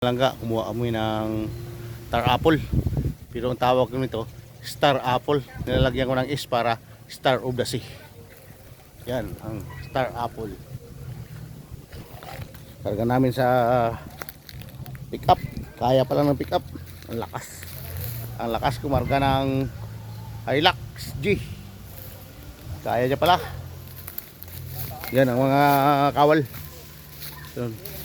Langga, kumuha kami ng star apple. Pero ang tawag nito, star apple. Nilalagyan ko ng is para star of the sea. Yan, ang star apple. Karga namin sa pick up. Kaya pa lang ng pick up. Ang lakas. Ang lakas kumarga ng Hilux G. Kaya niya pala. Yan ang mga kawal. Yun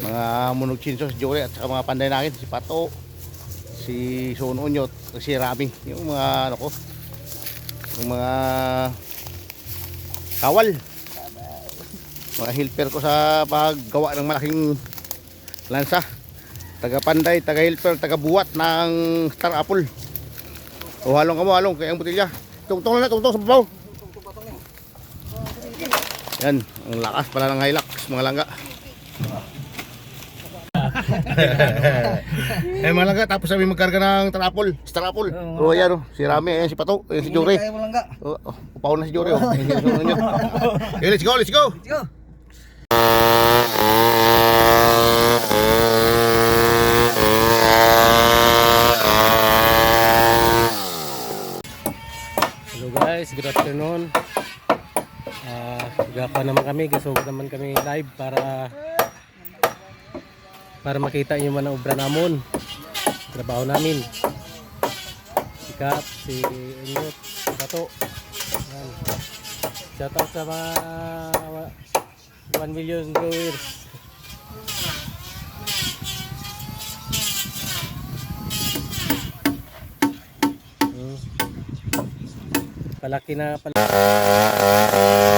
mga munog chinso si Jory at saka mga panday natin si Pato si Son Unyot at si Rami. Yung mga ano ko yung mga kawal. Mga helper ko sa paggawa ng malaking lansa. Taga panday, taga helper, taga buwat ng star apple. O halong ka mo halong kaya ang butilya. Tungtong na tungtong sa babaw. Yan ang lakas pala ng Hilux mga langga eh malaga tapos sabi magkarga ng trapol, strapol. Oh, ayan oh, si Rami, ayan si Pato, ayan si Jory. Kaya mo lang ka. Oh, oh, na si Jory oh. Okay, let's go, let's go. Let's go. Hello guys, good afternoon. Ah, gapa naman kami, gasog naman kami live para para makita niyo man ang obra namon. Trabaho namin. Si Kap, si Enyot, si Pato. Yan. Shout out sa mga 1 million viewers. Hmm. Palaki na palaki.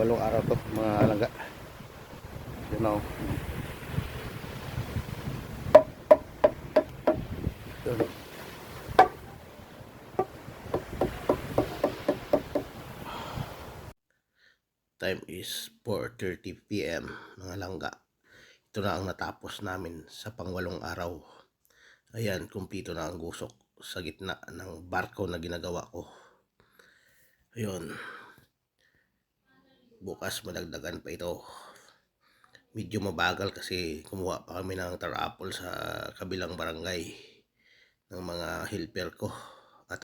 Walong araw to, mga alangga. Oh. Yun. Time is 4.30 p.m. mga langga. Ito na ang natapos namin sa pangwalong araw. Ayan, kumpito na ang gusok sa gitna ng barko na ginagawa ko. Ayun. Bukas madagdagan pa ito. Medyo mabagal kasi kumuha pa kami ng tarapol sa kabilang barangay ng mga helper ko.